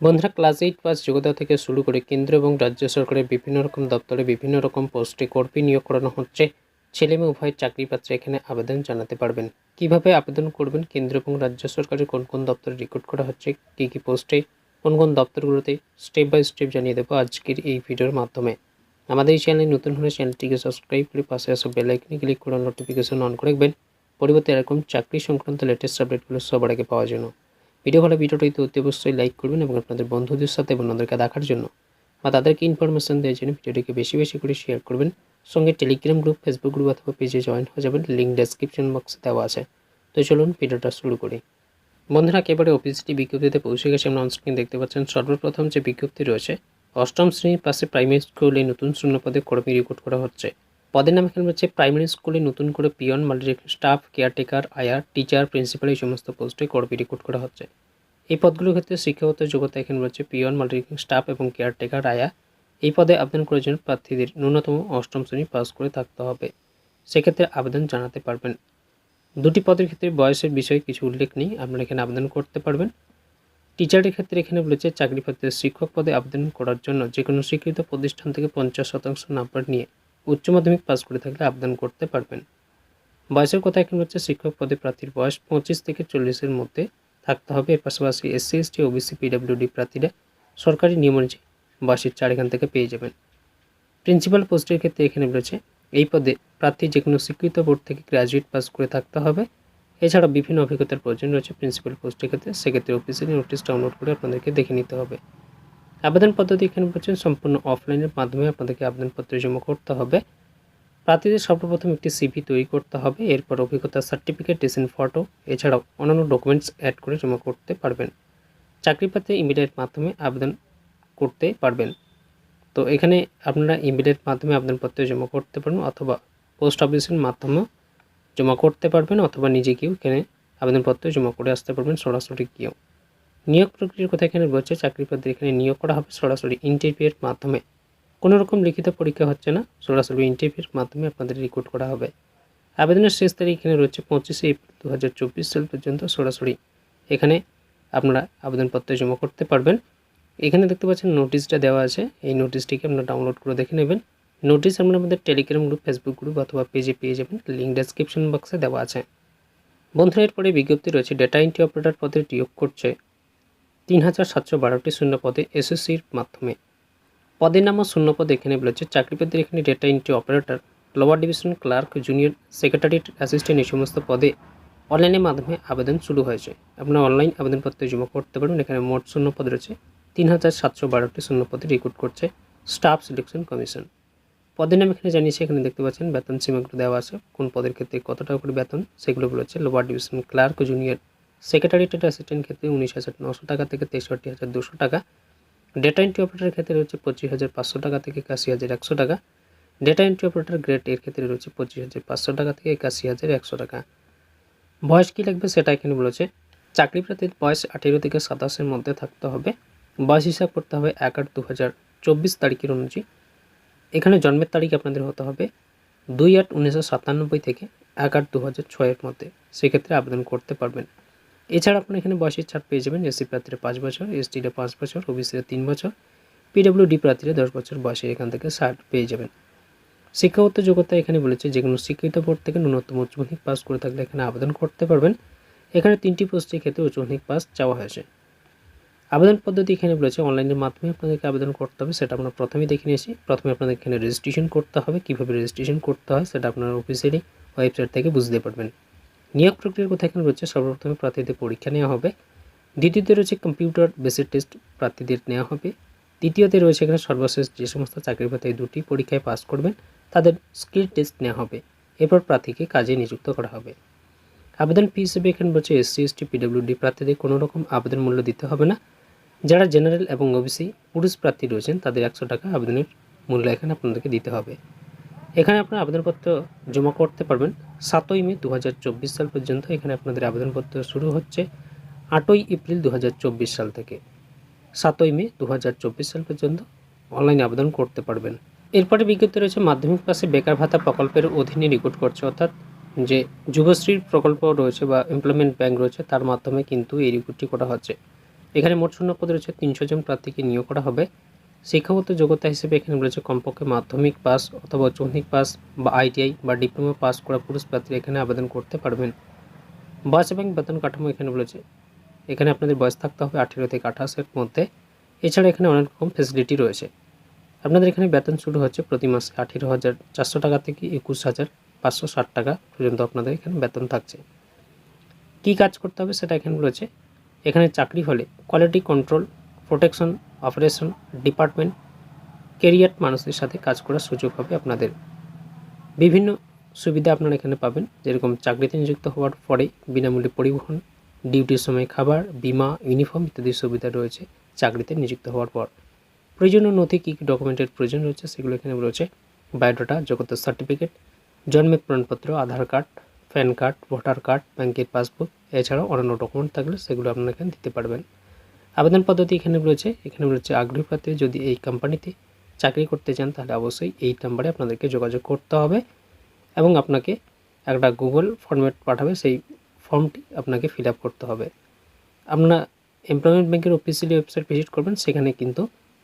বন্ধুরা, class eight pass যোগ্যতা থেকে শুরু করে কেন্দ্র এবং রাজ্য সরকারের বিভিন্ন রকম দপ্তরে বিভিন্ন রকম পোস্টে কর্মী নিয়োগ করানো হচ্ছে। ছেলে মেয়ে উভয় চাকরি পাত্রে এখানে আবেদন জানাতে পারবেন। কীভাবে আবেদন করবেন? কেন্দ্র এবং রাজ্য সরকারের কোন কোন দপ্তরে রিক্রুট করা হচ্ছে? কী কী পোস্টে? কোন কোন দপ্তরগুলোতে? স্টেপ বাই স্টেপ জানিয়ে দেবো আজকের এই ভিডিওর মাধ্যমে। আমাদের এই চ্যানেলে নতুন হলে চ্যানেলটিকে সাবস্ক্রাইব করে পাশে আসা বেল আইকনে ক্লিক করে নোটিফিকেশন অন করে রাখবেন। পরিবর্তে এরকম চাকরি সংক্রান্ত লেটেস্ট আপডেটগুলো সবার আগে পাওয়ার জন্য। ভিডিও ভালো, ভিডিওটি অতি অবশ্যই লাইক করবেন এবং আপনাদের বন্ধুদের সাথে এবং ওদেরকে দেখার জন্য বা তাদেরকে ইনফরমেশন দেওয়ার জন্য ভিডিওটিকে বেশি বেশি করে শেয়ার করবেন। সঙ্গে টেলিগ্রাম গ্রুপ ফেসবুক গ্রুপ অথবা পেজে জয়েন হয়ে যাবেন। লিঙ্ক ডেসক্রিপশন বক্সে দেওয়া আছে। তো চলুন ভিডিওটা শুরু করি। বন্ধুরা, একেবারে অফিসটি বিজ্ঞপ্তিতে পৌঁছে গেছে। আমরা অনস্ক্রিন দেখতে পাচ্ছেন, সর্বপ্রথম যে বিজ্ঞপ্তি রয়েছে, অষ্টম শ্রেণির পাশে প্রাইমারি স্কুলে নতুন শূন্যপদে কর্মী রিক্রুট করা হচ্ছে। পদের নাম এখানে হচ্ছে প্রাইমারি স্কুলে নতুন করে পিয়ন মাল্টি স্টাফ কেয়ারটেকার আয়ার টিচার প্রিন্সিপাল এই সমস্ত পোস্টে কর্মী রিক্রুট করা হচ্ছে। এই পদগুলোর ক্ষেত্রে শিক্ষাগত যোগ্যতা এখানে রয়েছে পিয়ন মাল্টিং স্টাফ এবং কেয়ারটেকার আয়া এই পদে আবেদন করার জন্য প্রার্থীদের ন্যূনতম অষ্টম শ্রেণি পাস করে থাকতে হবে। সেক্ষেত্রে আবেদন জানাতে পারবেন। দুটি পদের ক্ষেত্রে বয়সের বিষয়ে কিছু উল্লেখ নেই, আপনারা এখানে আবেদন করতে পারবেন। টিচারের ক্ষেত্রে এখানে বলেছে চাকরি পত্রে শিক্ষক পদে আবেদন করার জন্য যে কোনো স্বীকৃত প্রতিষ্ঠান থেকে পঞ্চাশ শতাংশ নাম্বার নিয়ে উচ্চ মাধ্যমিক পাস করে থাকলে আবেদন করতে পারবেন। বয়সের কথা এখন হচ্ছে শিক্ষক পদে প্রার্থীর বয়স পঁচিশ থেকে চল্লিশের মধ্যে থাকতে হবে। এর পাশাপাশি এসসি এসটি ওবিসি, পিডাব্লিউডি প্রার্থীরা সরকারি নিয়ম অনুযায়ী বাসের চার এখান থেকে পেয়ে যাবেন। প্রিন্সিপাল পোস্টের ক্ষেত্রে এখানে রয়েছে, এই পদে প্রার্থী যে কোনো স্বীকৃত বোর্ড থেকে গ্র্যাজুয়েট পাস করে থাকতে হবে। এছাড়া বিভিন্ন অভিজ্ঞতার প্রয়োজন রয়েছে প্রিন্সিপাল পোস্টের ক্ষেত্রে। সেক্ষেত্রে অফিসিয়ালি নোটিশ ডাউনলোড করে আপনাদেরকে দেখে নিতে হবে। আবেদন পদ্ধতি এখানে বলছেন, সম্পূর্ণ অফলাইনের মাধ্যমে আপনাদেরকে আবেদনপত্র জমা করতে হবে। প্রার্থীদের সর্বপ্রথম একটি সিভি তৈরি করতে হবে, এরপর অভিজ্ঞতা সার্টিফিকেট ডিসেন্ট ফটো এছাড়াও অন্যান্য ডকুমেন্টস অ্যাড করে জমা করতে পারবেন। চাকরি পাতে ইমিডিয়েট মাধ্যমে আবেদন করতে পারবেন। তো এখানে আপনারা ইমিডিয়েট মাধ্যমে আবেদনপত্র জমা করতে পারবেন, অথবা পোস্ট অফিসের মাধ্যমে জমা করতে পারবেন, অথবা নিজে গিয়েও এখানে আবেদনপত্র জমা করে আসতে পারবেন, সরাসরি গিয়েও। নিয়োগ প্রক্রিয়ার কথা এখানে রয়েছে চাকরি পদে এখানে নিয়োগ করা হবে সরাসরি ইন্টারভিউয়ের মাধ্যমে। কোনো রকম লিখিত পরীক্ষা হচ্ছে না, সরাসরি ইন্টারভিউর মাধ্যমে আপনাদের রিক্রুট করা হবে। আবেদনের শেষ তারিখ এখানে রয়েছে পঁচিশে এপ্রিল দু হাজার চব্বিশ সাল পর্যন্ত সরাসরি। এখানে আপনারা আবেদনপত্র জমা করতে পারবেন। এখানে দেখতে পাচ্ছেন নোটিশটা দেওয়া আছে। এই নোটিশটিকে আপনারা ডাউনলোড করে দেখে নেবেন। নোটিশ আপনারা আমাদের টেলিগ্রাম গ্রুপ ফেসবুক গ্রুপ অথবা পেজে পেয়ে যাবেন। লিঙ্ক ডেসক্রিপশন বক্সে দেওয়া আছে। বন্ধুরা, এরপরে বিজ্ঞপ্তি রয়েছে ডেটা এন্ট্রি অপারেটর পদে নিয়োগ করছে। তিন হাজার সাতশো বারোটি শূন্য পদে এসএসসির মাধ্যমে। পদের নাম ও শূন্য পদ এখানে বলেছে। চাকরি পদের এখানে data entry operator lower division clerk junior secretariat assistant এই সমস্ত পদে অনলাইনের মাধ্যমে আবেদন শুরু হয়েছে। আপনারা অনলাইন আবেদনপত্র জমা করতে পারেন এখানে মোট শূন্য পদ রয়েছে। তিন হাজার সাতশো বারোটি শূন্য পদে রিক্রুট করছে স্টাফ সিলেকশন কমিশন পদের নাম এখানে জানিয়েছে, এখানে দেখতে পাচ্ছেন, বেতন সীমাগুলো দেওয়া আছে। কোন পদের ক্ষেত্রে কত টাকা করে বেতন, সেগুলো বলেছে। Lower division clerk junior secretariat assistant ক্ষেত্রে উনিশ হাজার নশো টাকা থেকে তেষট্টি হাজার দুশো টাকা। ডেটা এন্ট্রি অপারেটরের ক্ষেত্রে রয়েছে পঁচিশ হাজার পাঁচশো টাকা থেকে একাশি হাজার একশো টাকা। ডেটা এন্ট্রি অপারেটার গ্রেড এর ক্ষেত্রে রয়েছে পঁচিশ হাজার পাঁচশো টাকা থেকে একাশি হাজার একশো টাকা। বয়স কী লাগবে সেটা এখানে বলেছে। চাকরি প্রার্থীর বয়স আঠেরো থেকে সাতাশের মধ্যে থাকতে হবে। বয়স হিসাব করতে হবে এক আট দু হাজার চব্বিশ তারিখের অনুযায়ী। এখানে জন্মের তারিখ আপনাদের হতে হবে দুই আট উনিশশো সাতানব্বই থেকে এক আট দু হাজার ছয়ের মধ্যে। সেক্ষেত্রে আবেদন করতে পারবেন। এছাড়া আপনারা এখানে বয়সের ছাড় পেয়ে যাবেন। এসসি প্রার্থীরা পাঁচ বছর এসটিরা পাঁচ বছর ওবিসিরা তিন বছর, পিডব্লিউডি প্রার্থীরা দশ বছর বয়সে এখান থেকে ষাট পেয়ে যাবেন। শিক্ষাগত যোগ্যতা এখানে বলেছে, যে কোনো শিক্ষিত বোর্ড থেকে ন্যূনতম উচ্চ মাধ্যমিক পাস করে থাকলে এখানে আবেদন করতে পারবেন। এখানে তিনটি পোস্টের ক্ষেত্রে উচ্চ মাধ্যমিক পাস চাওয়া হয়েছে। আবেদন পদ্ধতি এখানে বলেছে, অনলাইনের মাধ্যমে আপনাদেরকে আবেদন করতে হবে, সেটা আমরা প্রথমেই দেখে নিয়েছি। প্রথমে আপনাদের এখানে রেজিস্ট্রেশন করতে হবে, কীভাবে রেজিস্ট্রেশন করতে হয়, সেটা আপনারা অফিসিয়ালি ওয়েবসাইট থেকে বুঝতে পারবেন। নিয়োগ প্রক্রিয়ার কথা এখানে রয়েছে সর্বপ্রথমে প্রার্থীদের পরীক্ষা নেওয়া হবে। দ্বিতীয়তে রয়েছে কম্পিউটার বেসিক টেস্ট প্রার্থীদের নেওয়া হবে। তৃতীয়তে রয়েছে এখানে সর্বশেষ যে সমস্ত চাকরি প্রার্থী দুটি পরীক্ষায় পাস করবেন, তাদের স্কিল টেস্ট নেওয়া হবে। এরপর প্রার্থীকে কাজে নিযুক্ত করা হবে। আবেদন ফি হিসেবে এখানে বলছে এসসি এসটি পিডব্লিউডি প্রার্থীদের কোনো রকম আবেদন মূল্য দিতে হবে না। যারা জেনারেল এবং ওবিসি পুরুষ প্রার্থী রয়েছেন, তাদের একশো টাকা আবেদনের মূল্য এখানে আপনাদেরকে দিতে হবে। এখানে আপনার আবেদনপত্র জমা করতে পারবেন। সাতই মে দু হাজার চব্বিশ সাল পর্যন্ত এখানে আপনাদের আবেদনপত্র শুরু হচ্ছে আটই এপ্রিল দু হাজার চব্বিশ সাল থেকে। সাতই মে দু হাজার চব্বিশ সাল পর্যন্ত অনলাইনে আবেদন করতে পারবেন। এরপরে বিজ্ঞপ্তি রয়েছে, মাধ্যমিক পাশে বেকার ভাতা প্রকল্পের অধীনে রিক্রুট করছে, অর্থাৎ যে যুবশ্রীর প্রকল্প রয়েছে বা এমপ্লয়মেন্ট ব্যাংক রয়েছে, তার মাধ্যমে কিন্তু এই রিক্রুটটি করা হচ্ছে। এখানে মোট শূন্য পদ রয়েছে তিনশো জন প্রার্থীকে নিয়োগ করা হবে। শিক্ষাগত যোগ্যতা হিসেবে এখানে রয়েছে কমপক্ষে মাধ্যমিক পাস অথবা উচ্চ মাধ্যমিক পাস বা আইটিআই বা ডিপ্লোমা পাস করা পুরুষ প্রার্থীরা এখানে আবেদন করতে পারবেন। বয়স এবং বেতন কাঠামো এখানে বলেছে এখানে আপনাদের বয়স থাকতে হবে আঠেরো থেকে আঠাশের মধ্যে। এছাড়া এখানে অনেক রকম ফেসিলিটি রয়েছে। আপনাদের এখানে বেতন শুরু হচ্ছে প্রতি মাসে আঠেরো হাজার চারশো টাকা থেকে একুশ হাজার পাঁচশো ষাট টাকা পর্যন্ত আপনাদের এখানে বেতন থাকছে। কী কাজ করতে হবে সেটা এখানে রয়েছে। এখানে চাকরি হলে quality control protection operation department career মানুষদের সাথে কাজ করার সুযোগ হবে আপনাদের। বিভিন্ন সুবিধা আপনারা এখানে পাবেন, যেরকম চাকরিতে নিযুক্ত হওয়ার পরে বিনামূল্যে পরিবহন, ডিউটির সময় খাবার, বিমা ইউনিফর্ম ইত্যাদি সুবিধা রয়েছে চাকরিতে নিযুক্ত হওয়ার পর। প্রয়োজনীয় নথি কী কী ডকুমেন্টের প্রয়োজন রয়েছে সেগুলো এখানে রয়েছে। বায়োডাটা যোগ্যতা সার্টিফিকেট জন্মের প্রমাণপত্র, Aadhaar card pan card voter card ব্যাংকের পাসবুক এছাড়াও অন্যান্য ডকুমেন্ট থাকলে সেগুলো আপনারা এখানে দিতে পারবেন। আবেদন পদ্ধতি এখানে রয়েছে। এখানে রয়েছে আগ্রহী প্রার্থী যদি এই কোম্পানিতে চাকরি করতে চান, তাহলে অবশ্যই এই নাম্বারে আপনাদেরকে যোগাযোগ করতে হবে এবং আপনাকে একটা গুগল ফর্মেট পাঠাবে, সেই ফর্মটি আপনাকে ফিল করতে হবে। আপনার এমপ্লয়মেন্ট ব্যাংকের অফিসিয়ালি ওয়েবসাইট ভিজিট করবেন, সেখানে কিন্তু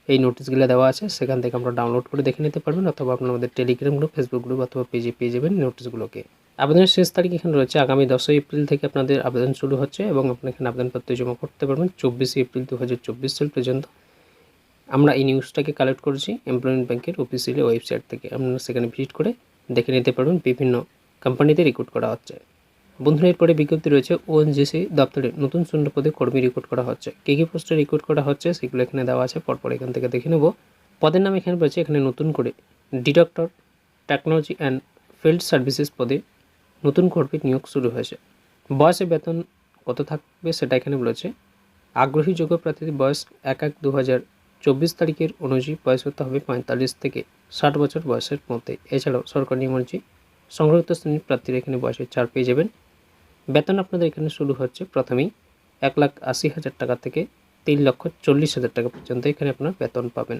এই নোটিশগুলো দেওয়া আছে। সেখান থেকে আমরা ডাউনলোড করে দেখে নিতে পারবেন, অথবা আপনার আমাদের টেলিগ্রাম গ্রুপ ফেসবুক গ্রুপ অথবা পেজে পেয়ে যাবেন নোটিশগুলোকে আবেদনের শেষ তারিখ এখানে রয়েছে আগামী দশই এপ্রিল থেকে আপনাদের আবেদন শুরু হচ্ছে এবং আপনি এখানে আবেদনপত্র জমা করতে পারবেন। চব্বিশে এপ্রিল দু হাজার চব্বিশ সাল পর্যন্ত। আমরা এই নিউজটাকে কালেক্ট করেছি এমপ্লয়মেন্ট ব্যাংকের অফিসিয়ালি ওয়েবসাইট থেকে। আপনারা সেখানে ভিজিট করে দেখে নিতে পারবেন বিভিন্ন কোম্পানিতে রিক্রুট করা হচ্ছে। বন্ধুরা, এরপরে বিজ্ঞপ্তি রয়েছে, ওএনজিসি দপ্তরে নতুন শূন্য পদে কর্মী রিক্রুট করা হচ্ছে। কী কী পোস্টে রিক্রুট করা হচ্ছে সেগুলো এখানে দেওয়া আছে, পরপর এখান থেকে দেখে নেব। পদের নাম এখানে রয়েছে, এখানে নতুন করে ডিডক্টর টেকনোলজি অ্যান্ড ফিল্ড সার্ভিসেস পদে নতুন কর্মী নিয়োগ শুরু হয়েছে। বয়সে বেতন কত থাকবে সেটা এখানে বলেছে। আগ্রহী যোগ্য প্রার্থীদের বয়স এক এক দু হাজার চব্বিশ তারিখের অনুযায়ী বয়স হতে হবে পঁয়তাল্লিশ থেকে ষাট বছর বয়সের মধ্যে। এছাড়াও সরকারি নিয়ম অনুযায়ী সংরক্ষিত শ্রেণির প্রার্থীরা এখানে বয়সের ছাড় পেয়ে যাবেন। বেতন আপনাদের এখানে শুরু হচ্ছে প্রথমেই এক লাখ আশি হাজার টাকা থেকে তিন লক্ষ চল্লিশ হাজার টাকা পর্যন্ত এখানে আপনার বেতন পাবেন।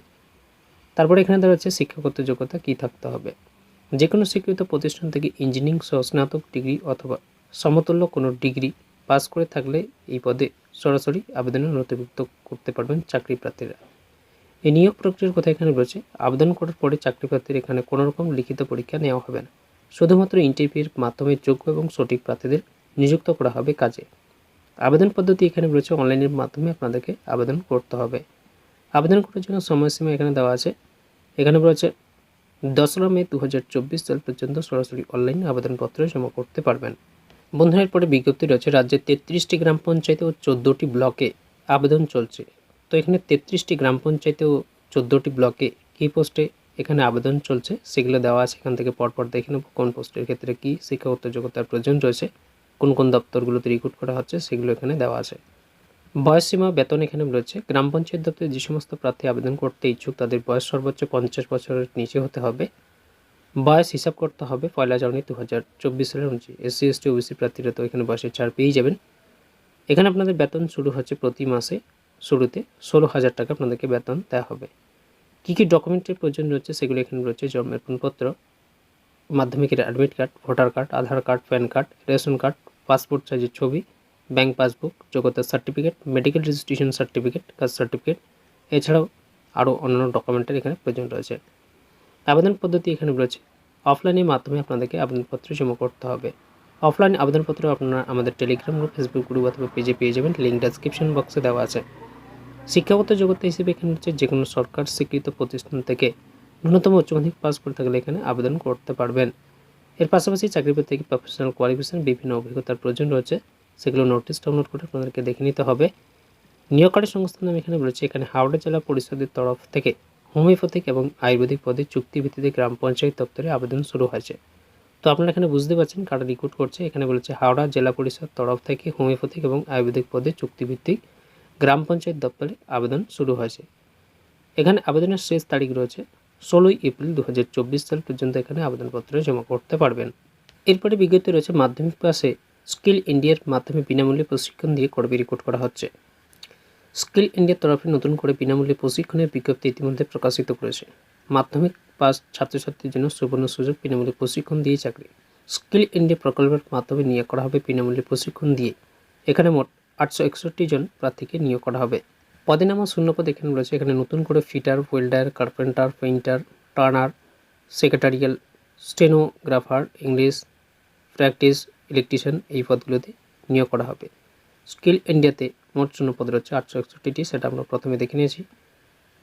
তারপরে এখানে দেওয়া হচ্ছে শিক্ষাগত যোগ্যতা কী থাকতে হবে? যে কোনো স্বীকৃত প্রতিষ্ঠান থেকে ইঞ্জিনিয়ারিং সহ স্নাতক ডিগ্রি অথবা সমতুল্য কোনো ডিগ্রি পাস করে থাকলে এই পদে সরাসরি আবেদনে নথিভুক্ত করতে পারবেন চাকরি প্রার্থীরা এই নিয়োগ প্রক্রিয়ার কথা এখানে রয়েছে। আবেদন করার পরে চাকরি প্রার্থীর এখানে কোনো রকম লিখিত পরীক্ষা নেওয়া হবে না। শুধুমাত্র ইন্টারভিউর মাধ্যমে যোগ্য এবং সঠিক প্রার্থীদের নিযুক্ত করা হবে কাজে। আবেদন পদ্ধতি এখানে রয়েছে। অনলাইনের মাধ্যমে আপনাদেরকে আবেদন করতে হবে। আবেদন করার জন্য সময়সীমা এখানে দেওয়া আছে। এখানে রয়েছে দশরা মে দু হাজার চব্বিশ সাল পর্যন্ত সরাসরি অনলাইনে আবেদনপত্র জমা করতে পারবেন। বন্ধুরা, এরপরে বিজ্ঞপ্তি রয়েছে রাজ্যের তেত্রিশটি গ্রাম পঞ্চায়েতে ও চোদ্দোটি ব্লকে আবেদন চলছে। তো এখানে তেত্রিশটি গ্রাম পঞ্চায়েতে ও চোদ্দোটি ব্লকে কী পোস্টে এখানে আবেদন চলছে সেগুলো দেওয়া আছে। এখান থেকে পরপর দেখে নেব কোন পোস্টের ক্ষেত্রে কী শিক্ষাগত যোগ্যতার প্রয়োজন রয়েছে, কোন কোন দপ্তরগুলোতে রিক্রুট করা হচ্ছে সেগুলো এখানে দেওয়া আছে। বয়সসীমা বেতন এখানে রয়েছে। গ্রাম পঞ্চায়েত দপ্তরে যে সমস্ত প্রার্থী আবেদন করতে ইচ্ছুক, তাদের বয়স সর্বোচ্চ পঞ্চাশ বছরের নিচে হতে হবে। বয়স হিসাব করতে হবে পয়লা জানুয়ারি দু হাজার চব্বিশ সালের অনুযায়ী। এসসি, এসটি, ওবিসি প্রার্থীরা তো এখানে বয়সের ছাড় পেয়েই যাবেন। এখানে আপনাদের বেতন শুরু হচ্ছে প্রতি মাসে শুরুতে ষোলো হাজার টাকা আপনাদেরকে বেতন দেওয়া হবে। কী কী ডকুমেন্টের প্রয়োজন রয়েছে সেগুলো এখানে রয়েছে জন্মের প্রমাণপত্র মাধ্যমিকের admit card, voter card, Aadhaar card, pan card, ration card, passport সাইজের ছবি ব্যাংক পাসবুক যোগ্যতার certificate medical registration certificate caste certificate এছাড়াও আরও অন্যান্য ডকুমেন্টের এখানে প্রয়োজন রয়েছে। আবেদন পদ্ধতি এখানে রয়েছে। অফলাইনের মাধ্যমে আপনাদেরকে আবেদনপত্র জমা করতে হবে। অফলাইন আবেদনপত্র আপনারা আমাদের টেলিগ্রাম গ্রুপ ফেসবুক গ্রুপ অথবা পেজে পেয়ে যাবেন। লিঙ্ক ডেসক্রিপশন বক্সে দেওয়া আছে। শিক্ষাগত যোগ্যতা হিসেবে এখানে হচ্ছে যে কোনো সরকার স্বীকৃত প্রতিষ্ঠান থেকে ন্যূনতম উচ্চ মাধ্যমিক পাস করে থাকলে এখানে আবেদন করতে পারবেন। এর পাশাপাশি চাকরি পেতে প্রফেশনাল কোয়ালিফিকেশন বিভিন্ন অভিজ্ঞতার প্রয়োজন রয়েছে। সেগুলো নোটিশ ডাউনলোড করে আপনাদেরকে দেখে নিতে হবে। নিয়োগকারী সংস্থার নাম এখানে বলেছে এখানে হাওড়া জেলা পরিষদের তরফ থেকে হোমিওপ্যাথিক এবং আয়ুর্বেদিক পদে চুক্তিভিত্তিতে গ্রাম পঞ্চায়েত দপ্তরে আবেদন শুরু হয়েছে। তো আপনারা এখানে বুঝতে পারছেন কারা রিক্রুট করছে, এখানে বলেছে হাওড়া জেলা পরিষদ তরফ থেকে হোমিওপ্যাথিক এবং আয়ুর্বেদিক পদে চুক্তিভিত্তিক গ্রাম পঞ্চায়েত দপ্তরে আবেদন শুরু হয়েছে। এখানে আবেদনের শেষ তারিখ রয়েছে ষোলোই এপ্রিল দু হাজার চব্বিশ সাল পর্যন্ত এখানে আবেদনপত্র জমা করতে পারবেন। এরপরে বিজ্ঞপ্তি রয়েছে, মাধ্যমিক পাশে স্কিল ইন্ডিয়ার মাধ্যমে বিনামূল্যে প্রশিক্ষণ দিয়ে কর্মী রিক্রুট করা হচ্ছে। স্কিল ইন্ডিয়ার তরফে নতুন করে বিনামূল্যে প্রশিক্ষণের বিজ্ঞপ্তি ইতিমধ্যে প্রকাশিত করেছে। মাধ্যমিক পাস ছাত্রছাত্রীর জন্য সুবর্ণ সুযোগ, বিনামূল্যে প্রশিক্ষণ দিয়ে চাকরি। স্কিল ইন্ডিয়া প্রকল্পের মাধ্যমে নিয়োগ করা হবে বিনামূল্যে প্রশিক্ষণ দিয়ে। এখানে মোট আটশো একষট্টি জন প্রার্থীকে নিয়োগ করা হবে। পদে নামা শূন্যপদ এখানে রয়েছে। এখানে নতুন করে fitter, welder, carpenter, painter, turner, secretarial, stenographer, English, practice electrician এই পদগুলোতে নিয়োগ করা হবে। স্কিল ইন্ডিয়াতে মোট শূন্যপদ রয়েছে আটশো একষট্টিটি, সেটা আমরা প্রথমে দেখে নিয়েছি।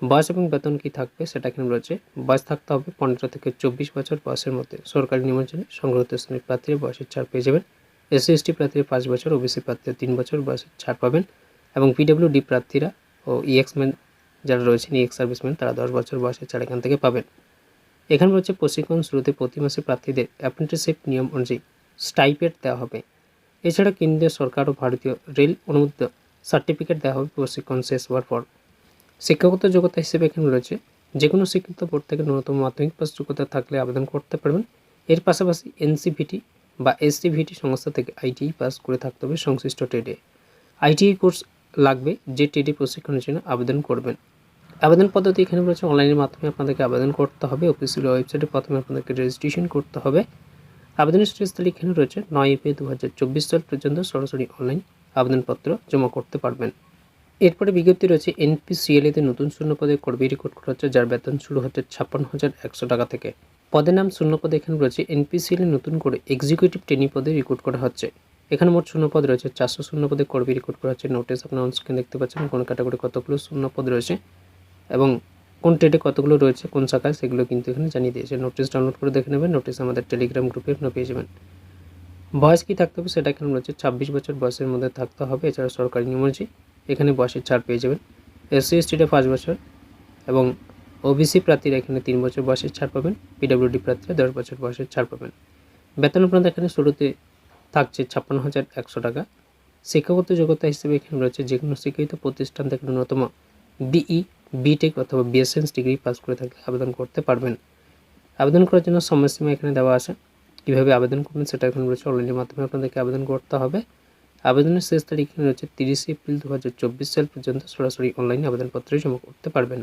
বয়স এবং বেতন কী থাকবে সেটা এখানে রয়েছে। বয়স থাকতে হবে পনেরো থেকে চব্বিশ বছর বয়সের মধ্যে। সরকারি নির্বাচনে সংগ্রহিত শ্রেণির প্রার্থীরা বয়সের ছাড় পেয়ে যাবেন। এসসি এসটি প্রার্থীরা পাঁচ বছর ওবিসি প্রার্থীরা তিন বছর বয়সের ছাড় পাবেন এবং পিডব্লিউডি প্রার্থীরা ও ইএক্সম্যান যারা রয়েছেন ইএক্স সার্ভিসম্যান তারা দশ বছর বয়সের ছাড় এখান থেকে পাবেন। এখানে রয়েছে প্রশিক্ষণ শুরুতে প্রতি মাসে প্রার্থীদের অ্যাপ্রেন্টিসশিপ নিয়ম অনুযায়ী স্টাইপেড দেওয়া হবে। এছাড়া কেন্দ্রীয় সরকার ও ভারতীয় রেল অনুমোদিত সার্টিফিকেট দেওয়া হবে প্রশিক্ষণ শেষ হওয়ার পর। শিক্ষাগত যোগ্যতা হিসেবে এখানে রয়েছে যে কোনো শিক্ষিত বোর্ড থেকে ন্যূনতম মাধ্যমিক পাস যোগ্যতা থাকলে আবেদন করতে পারবেন। এর পাশাপাশি এনসিভিটি বা এসসিভিটি সংস্থা থেকে আইটিআই পাস করে থাকতে হবে সংশ্লিষ্ট ট্রেডে। আইটিআই কোর্স লাগবে যে ট্রেডে প্রশিক্ষণের জন্য আবেদন করবেন। আবেদন পদ্ধতি এখানে রয়েছে। অনলাইনের মাধ্যমে আপনাদেরকে আবেদন করতে হবে। অফিসিয়াল ওয়েবসাইটে প্রথমে আপনাদেরকে রেজিস্ট্রেশন করতে হবে। আবেদনের শেষ তারিখ এখানে রয়েছে। নয় এপ্রিল দু হাজার চব্বিশ সাল পর্যন্ত সরাসরি অনলাইন আবেদনপত্র জমা করতে পারবেন। এরপরে বিজ্ঞপ্তি রয়েছে এনপিসিএলএতে নতুন শূন্যপদে কর্মী রেকর্ড করা হচ্ছে, যার বেতন শুরু হচ্ছে ছাপ্পান্ন হাজার একশো টাকা থেকে। পদের নাম শূন্যপদে এখানে রয়েছে এনপিসিএল এ নতুন করে এক্সিকিউটিভ ট্রেনিং পদে রিক্রুট করা হচ্ছে। এখানে মোট শূন্যপদ রয়েছে, চারশো শূন্য শূন্যপদে কর্মী রিক্রুট করা হচ্ছে। নোটিশ আপনার অনস্ক্রিন দেখতে পাচ্ছেন, কোন ক্যাটাগরি কতগুলো শূন্যপদ রয়েছে। এবং কোন ট্রেডে কতগুলো রয়েছে, কোন শাখায়, সেগুলো কিন্তু এখানে জানিয়ে দিয়েছে। নোটিশ ডাউনলোড করে দেখে নেবেন নোটিশ আমাদের টেলিগ্রাম গ্রুপে আপনারা পেয়ে যাবেন। বয়স কী থাকতে হবে সেটা এখানে রয়েছে, ছাব্বিশ বছর বয়সের মধ্যে থাকতে হবে, এছাড়া সরকারি নিয়ম এখানে বয়সের ছাড় পেয়ে যাবেন। এসসি এসটিতে পাঁচ বছর এবং ওবিসি প্রার্থীরা এখানে তিন বছর বয়সের ছাড় পাবেন পিডব্লিউডি প্রার্থীরা দশ বছর বয়সের ছাড় পাবেন। বেতন আপনাদের এখানে শুরুতে থাকছে ছাপ্পান্ন হাজার একশো টাকা। শিক্ষাগত যোগ্যতা হিসেবে এখানে রয়েছে যে কোনো শিক্ষিত প্রতিষ্ঠান থেকে ন্যূনতম বিই বিটেক অথবা বিএসএনস ডিগ্রি পাস করে থাকলে আবেদন করতে পারবেন। আবেদন করার জন্য সময়সীমা এখানে দেওয়া আছে। কীভাবে আবেদন করবেন সেটা এখন রয়েছে অনলাইনের মাধ্যমে আপনাদেরকে আবেদন করতে হবে। আবেদনের শেষ তারিখ এখানে রয়েছে তিরিশে এপ্রিল দু হাজার চব্বিশ সাল পর্যন্ত সরাসরি অনলাইনে আবেদনপত্র জমা করতে পারবেন।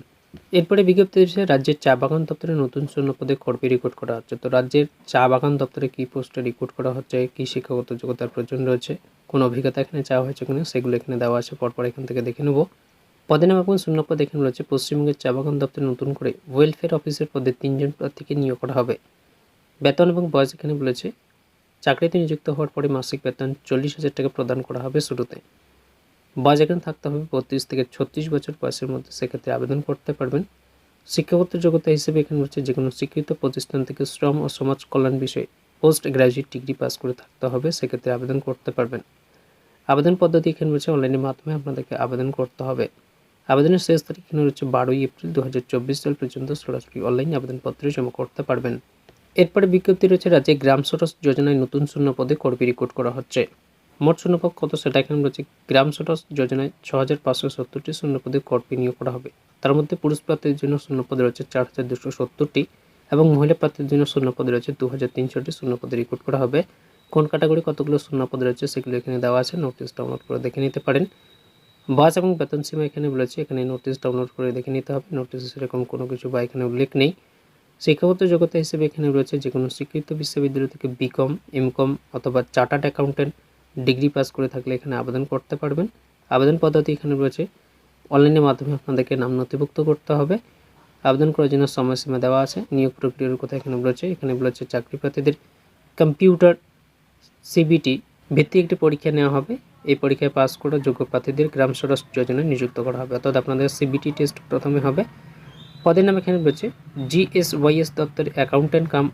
এরপরে বিজ্ঞপ্তি দিয়েছে রাজ্যের চা বাগান দপ্তরে নতুন শূন্য পদে কর্মী রিক্রুট করা হচ্ছে। তো রাজ্যের চা বাগান দপ্তরে কী পোস্টে রেকর্ড করা হচ্ছে? কী শিক্ষাগত যোগ্যতার প্রয়োজন রয়েছে? কোন অভিজ্ঞতা এখানে চাওয়া হয়েছে কিনা? সেগুলো এখানে দেওয়া আছে। পরপর এখান থেকে দেখে নেব। পদে নাম এবং শূন্য পদ এখানে রয়েছে পশ্চিমবঙ্গের চা বাগান দপ্তরে নতুন করে ওয়েলফেয়ার অফিসের পদে তিনজন প্রার্থীকে নিয়োগ করা হবে। বেতন এবং বয়স এখানে বলেছে, চাকরিতে নিযুক্ত হওয়ার পরে মাসিক বেতন চল্লিশ হাজার টাকা প্রদান করা হবে শুরুতে। বয়স এখানে থাকতে হবে বত্রিশ থেকে ছত্রিশ বছর বয়সের মধ্যে, সেক্ষেত্রে আবেদন করতে পারবেন। শিক্ষাগত যোগ্যতা হিসেবে এখানে হচ্ছে যে কোনো স্বীকৃত প্রতিষ্ঠান থেকে শ্রম ও সমাজ কল্যাণ বিষয়ে পোস্ট গ্র্যাজুয়েট ডিগ্রি পাস করে থাকতে হবে, সেক্ষেত্রে আবেদন করতে পারবেন। আবেদন পদ্ধতি এখানে রয়েছে অনলাইনের মাধ্যমে আপনাদেরকে আবেদন করতে হবে। আবেদনের শেষ তারিখ রয়েছে বারোই এপ্রিল দু হাজার চব্বিশ সাল পর্যন্ত সরাসরি অনলাইন আবেদনপত্র জমা করতে পারবেন। এরপরে বিজ্ঞপ্তি রয়েছে, রাজ্যে গ্রাম সড়ক যোজনায় নতুন শূন্য পদে কর্মী রিক্রুট করা হচ্ছে। মোট শূন্যপদ কত সেটা এখানে রয়েছে। গ্রাম সড়ক যোজনায় ছ হাজার পাঁচশো সত্তরটি শূন্য পদে কর্মী নিয়োগ করা হবে। তার মধ্যে পুরুষ প্রার্থীদের জন্য শূন্য পদে রয়েছে চার হাজার দুশো সত্তরটি এবং মহিলা প্রার্থীদের জন্য শূন্য পদে রয়েছে দু হাজার তিনশোটি শূন্য পদে রিক্রুট করা হবে। কোন ক্যাটাগরি কতগুলো শূন্য পদ রয়েছে সেগুলো এখানে দেওয়া আছে। নোটিশ ডাউনলোড করে দেখে নিতে পারেন। বয়স এবং বেতন সীমা এখানে বলেছে, এখানে নোটিশ ডাউনলোড করে দেখে নিতে হবে। নোটিশে সেরকম কোনো কিছু বা এখানে উল্লেখ নেই। শিক্ষাগত যোগ্যতা হিসেবে এখানে রয়েছে যে কোনো স্বীকৃত বিশ্ববিদ্যালয় থেকে বিকম এমকম অথবা চার্টার্ড অ্যাকাউন্টেন্ট ডিগ্রি পাস করে থাকলে এখানে আবেদন করতে পারবেন। আবেদন পদ্ধতি এখানে রয়েছে। অনলাইনের মাধ্যমে আপনাদেরকে নাম নথিভুক্ত করতে হবে। আবেদন করার জন্য সময়সীমা দেওয়া আছে। নিয়োগ প্রক্রিয়ার কথা এখানে বলেছে। এখানে বলেছে চাকরি প্রার্থীদের কম্পিউটার সিবিটি ভিত্তিক একটি পরীক্ষা নেওয়া হবে। এই পরীক্ষায় পাস করা যোগ্য প্রার্থীদের গ্রাম সড়ক যোজনায় নিযুক্ত করা হবে। অর্থাৎ আপনাদের সিবিটি টেস্ট প্রথমে হবে। পদের নাম এখানে রয়েছে, জিএসওয়াইএস দপ্তরের অ্যাকাউন্ট্যান্ট কাম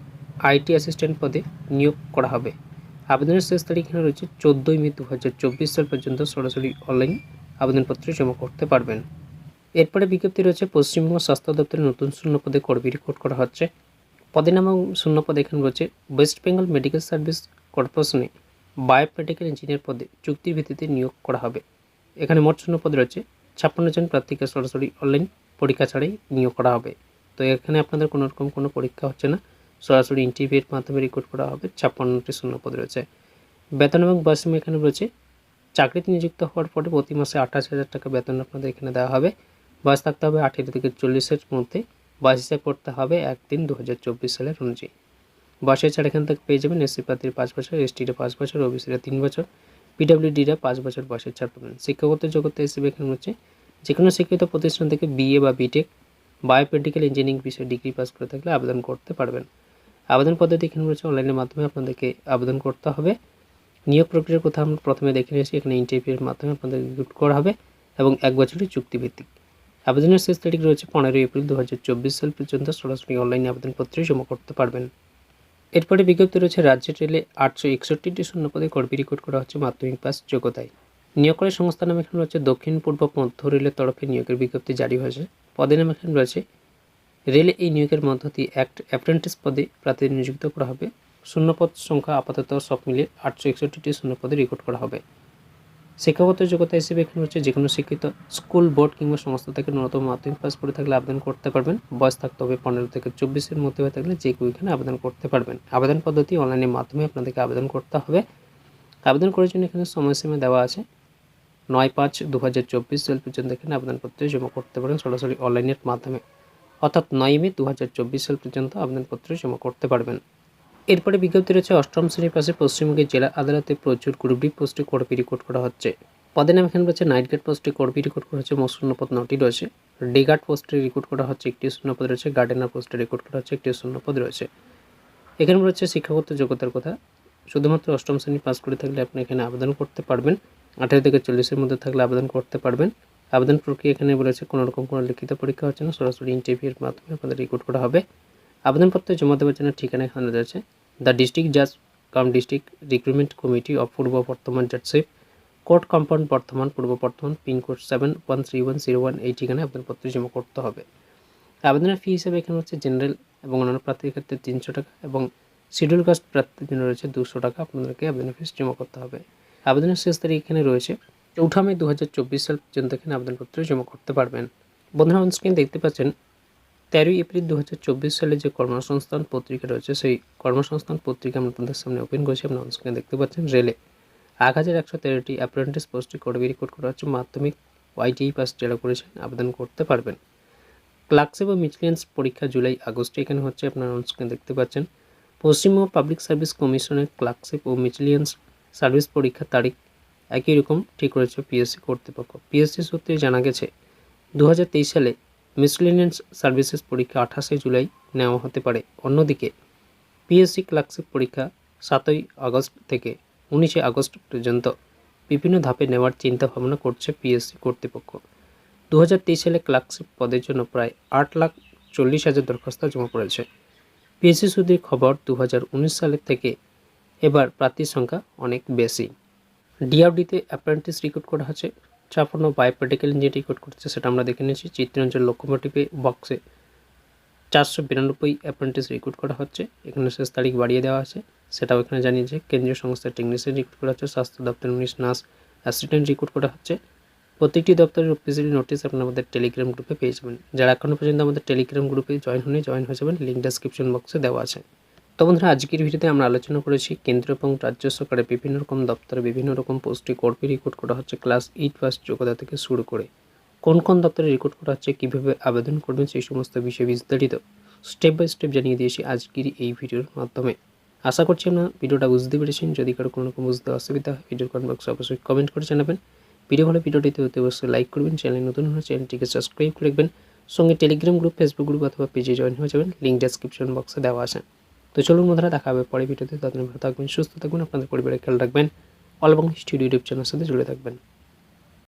আইটি অ্যাসিস্ট্যান্ট পদে নিয়োগ করা হবে। আবেদনের শেষ তারিখ এখানে রয়েছে, চোদ্দোই মে দু হাজার চব্বিশ সাল পর্যন্ত সরাসরি অনলাইন আবেদনপত্র জমা করতে পারবেন। এরপরে বিজ্ঞপ্তি রয়েছে, পশ্চিমবঙ্গ স্বাস্থ্য দপ্তরে নতুন শূন্য পদে কর্মী রিক্রুট করা হচ্ছে। পদের নাম শূন্য পদে এখানে রয়েছে, ওয়েস্ট বেঙ্গল মেডিকেল সার্ভিস কর্পোরেশনে বায়োমেডিক্যাল ইঞ্জিনিয়ার পদে চুক্তির ভিত্তিতে নিয়োগ করা হবে। এখানে মোট শূন্য পদ রয়েছে ছাপ্পান্ন জন প্রার্থীকে সরাসরি অনলাইন পরীক্ষা ছাড়াই নিয়োগ করা হবে। তো এখানে আপনাদের কোনো রকম কোনো পরীক্ষা হচ্ছে না। সরাসরি ইন্টারভিউর মাধ্যমে রেকর্ড করা হবে ছাপ্পান্নটি শূন্য পদ রয়েছে। বেতন এবং বয়সীমা এখানে রয়েছে। চাকরিতে নিযুক্ত হওয়ার পরে প্রতি মাসে আঠাশ হাজার টাকা বেতন আপনাদের এখানে দেওয়া হবে। বয়স থাকতে হবে আঠেরো থেকে চল্লিশের মধ্যে। বয়স হিসাব করতে হবে একদিন দু হাজার চব্বিশ সালের অনুযায়ী। বয়সের ছাড় এখান থেকে পেয়ে যাবেন এসসি প্রার্থীর পাঁচ বছর এসটির পাঁচ বছর ওবিসির তিন বছর পিডাব্লিউডিরা পাঁচ বছর বয়সের ছাড় পাবেন। শিক্ষাগত যোগ্যতা হিসেবে এখানে হচ্ছে যে কোনো শিক্ষিত প্রতিষ্ঠান থেকে বিএ বা বিটেক বায়োমেডিক্যাল ইঞ্জিনিয়ারিং বিষয়ে ডিগ্রি পাস করে থাকলে আবেদন করতে পারবেন। আবেদন পদ্ধতি এখানে রয়েছে অনলাইনের মাধ্যমে আপনাদেরকে আবেদন করতে হবে। নিয়োগ প্রক্রিয়ার কথা আমরা প্রথমে দেখে নিয়েছি, এখানে ইন্টারভিউর মাধ্যমে আপনাদের রিক্রুট করা হবে এবং এক বছরের চুক্তিভিত্তিক। আবেদনের শেষ তারিখ রয়েছে পনেরোই এপ্রিল দু হাজার চব্বিশ সাল পর্যন্ত। সরাসরি অনলাইনে আবেদনপত্রে জমা করতে পারবেন। এরপরে বিজ্ঞপ্তি রয়েছে রাজ্য রেলে আটশো একষট্টিটি শূন্যপদে কর্মী রেকর্ড করা হচ্ছে মাধ্যমিক পাস যোগ্যতায়। নিয়োগের সংস্থা নামে এখানে রয়েছে দক্ষিণ, পূর্ব, মধ্য রেলের তরফে নিয়োগের বিজ্ঞপ্তি জারি হয়েছে। পদে নামে এখানে রয়েছে, রেলে এই নিয়োগের মধ্য দিয়ে অ্যাক্ট, অ্যাপ্রেন্টিস পদে প্রার্থী নিযুক্ত করা হবে। শূন্যপদ সংখ্যা আপাতত সব মিলিয়ে আটশো একষট্টিটি শূন্যপদে রেকর্ড করা হবে। শিক্ষাগত যোগ্যতা হিসেবে এখানে হচ্ছে যে কোনো শিক্ষিত স্কুল বোর্ড কিংবা সংস্থা থেকে ন্যূনতম মাধ্যমিক পাস করে থাকলে আবেদন করতে পারবেন। বয়স থাকতে হবে পনেরো থেকে চব্বিশের মধ্যে হয়ে থাকলে যে কেউ এখানে আবেদন করতে পারবেন। আবেদন পদ্ধতি অনলাইনের মাধ্যমে আপনাদেরকে আবেদন করতে হবে। আবেদন করার জন্য এখানে সময়সীমা দেওয়া আছে। নয় পাঁচ দু হাজার চব্বিশ সাল পর্যন্ত এখানে আবেদনপত্র জমা করতে পারেন সরাসরি অনলাইনের মাধ্যমে। অর্থাৎ নয় মে দু হাজার চব্বিশ সাল পর্যন্ত আবেদনপত্র জমা করতে পারবেন। এরপরে বিজ্ঞপ্তি রয়েছে, অষ্টম শ্রেণির পাশে পশ্চিমবঙ্গের জেলা আদালতে প্রচুর গ্রুপ ডি পোস্টে কর্মী রেকর্ড করা হচ্ছে। পদের নাম এখানে রয়েছে, নাইট গার্ড পোস্টে কর্মী রেকর্ড করা হচ্ছে মোট শূন্যপদ নটি রয়েছে। ডে গার্ড পোস্টে রেকর্ড করা হচ্ছে, একটি শূন্যপদ রয়েছে। গার্ডেনার পোস্টে রেকর্ড করা হচ্ছে, একটি শূন্যপদ রয়েছে। এখানে রয়েছে শিক্ষাগত যোগ্যতার কথা। শুধুমাত্র অষ্টম শ্রেণি পাস করে থাকলে আপনি এখানে আবেদন করতে পারবেন। আঠেরো থেকে চল্লিশের মধ্যে থাকলে আবেদন করতে পারবেন। আবেদন প্রক্রিয়া এখানে বলেছে কোনো রকম কোনো লিখিত পরীক্ষা হচ্ছে না, সরাসরি ইন্টারভিউর মাধ্যমে আপনাদের রেকর্ড করা হবে। আবেদনপত্র জমা দেওয়ার জন্য ঠিকানা এখানে রয়েছে দ্য ডিস্ট্রিক্ট জাজ cum district recruitment committee of Purba Bardhaman judgeship court compound Bardhaman Purba Bardhaman pin code seven one three one zero one এই ঠিকানায় আবেদনপত্র জমা করতে হবে। আবেদনের ফি হিসেবে এখানে হচ্ছে জেনারেল এবং অন্যান্য প্রার্থীর ক্ষেত্রে তিনশো টাকা এবং শিডিউল কাস্ট প্রার্থীর জন্য রয়েছে দুশো টাকা। আপনাদেরকে আবেদনের ফিস জমা করতে হবে। আবেদনের শেষ তারিখ এখানে রয়েছে চৌঠা মে দু হাজার চব্বিশ সাল পর্যন্ত এখানে আবেদনপত্র জমা করতে পারবেন। বন্ধুরা অন দেখতে পাচ্ছেন তেরোই এপ্রিল দু হাজার চব্বিশ সালে যে কর্মসংস্থান পত্রিকা রয়েছে, সেই কর্মসংস্থান পত্রিকা আমরা আপনাদের সামনে ওপেন করেছি। আপনার স্ক্রিনে দেখতে পাচ্ছেন রেলে। এক হাজার একশো তেরোটি অ্যাপ্রেন্টিস পোস্টে কর্মী রেকর্ড করা হচ্ছে। মাধ্যমিক ওয়াইটিই পাস যারা করেছেন, আবেদন করতে পারবেন। ক্লার্কশিপ ও মিচলিয়ান্স পরীক্ষা জুলাই আগস্টে এখানে হচ্ছে, আপনার স্ক্রিনে দেখতে পাচ্ছেন। পশ্চিমবঙ্গ পাবলিক সার্ভিস কমিশনের ক্লার্কশিপ ও মিচলিয়ান্স সার্ভিস পরীক্ষার তারিখ একই রকম, ঠিক রয়েছে পিএসসি কর্তৃপক্ষ। পিএসসি সূত্রে জানা গেছে দু হাজার তেইশ সালে মিসলিনিয়ান্স সার্ভিসেস পরীক্ষা আঠাশে জুলাই নেওয়া হতে পারে। অন্যদিকে, পিএসসি ক্লার্কশিপ পরীক্ষা সাতই আগস্ট থেকে উনিশে আগস্ট পর্যন্ত বিভিন্ন ধাপে নেওয়ার চিন্তা ভাবনা করছে পিএসসি কর্তৃপক্ষ। দু হাজার তেইশ সালে ক্লার্কশিপ পদের জন্য প্রায় আট লাখ চল্লিশ হাজার দরখাস্ত জমা পড়েছে। পিএসসি সূত্রের খবর দু হাজার উনিশ সালের থেকে এবার প্রার্থীর সংখ্যা অনেক বেশি। ডিআরডিতে অ্যাপ্রেন্টিস রিক্রুট করা হচ্ছে। ছাপান্ন বায়োপেডিক্যাল ইঞ্জিনিয়ার রিক্রুট করছে সেটা আমরা দেখে নিয়েছি। চিত্রাঞ্চল লোকোমোটিভে বক্সে চারশো বিরানব্বই অ্যাপ্রেন্টিস রিক্রুট করা হচ্ছে। এখানে শেষ তারিখ বাড়িয়ে দেওয়া আছে। সেটাও এখানে জানিয়েছে কেন্দ্রীয় সংস্থা টেকনিশিয়ান রিক্রুট করা হচ্ছে। স্বাস্থ্য দপ্তর উনিশ নার্স অ্যাসিস্ট্যান্ট রিক্রুট করা হচ্ছে। প্রত্যেকটি দপ্তরের অফিসিয়ালি নোটিশ আপনার আমাদের টেলিগ্রাম গ্রুপে পেয়ে যাবেন। যারা এখনও পর্যন্ত আমাদের টেলিগ্রাম গ্রুপে জয়েন হয়নি জয়েন হয়ে যাবেন। লিঙ্ক ডেসক্রিপশন বক্সে দেওয়া আছে। তো বন্ধুরা, আজকের ভিডিওতে আমরা আলোচনা করেছি কেন্দ্র এবং রাজ্য সরকারের বিভিন্ন রকম দপ্তরে বিভিন্ন রকম পোস্টে কর্মী রিক্রুট করা হচ্ছে ক্লাস এইট পাস যোগ্যতা থেকে শুরু করে। কোন কোন দপ্তরে রিক্রুট করা হচ্ছে, কীভাবে আবেদন করবেন, সেই সমস্ত বিষয়ে বিস্তারিত স্টেপ বাই স্টেপ জানিয়ে দিয়েছি আজকের এই ভিডিওর মাধ্যমে। আশা করছি আপনার ভিডিওটা বুঝতে পেরেছেন। যদি কারও কোনো রকম বুঝতে অসুবিধা হয়, ভিডিওর কমেন্ট বক্সে অবশ্যই কমেন্ট করে জানাবেন। ভিডিও ভালো ভিডিওটিতে হতে অবশ্যই লাইক করবেন, চ্যানেল নতুন হলে চ্যানেলটিকে সাবস্ক্রাইব করে রাখবেন। সঙ্গে টেলিগ্রাম গ্রুপ, ফেসবুক গ্রুপ অথবা পেজে জয়েন হয়ে যাবেন। লিঙ্ক ডেসক্রিপশন বক্সে দেওয়া আছে। তো চলুন বন্ধুরা, দেখা হবে পরে ভিডিওতে। তাদের ভালো থাকবেন, সুস্থ থাকবেন, আপনাদের পরিবারের খেয়াল রাখবেন। অল এবং স্টুডিও ইউটিউব চ্যানেলের সাথে জুড়ে থাকবেন।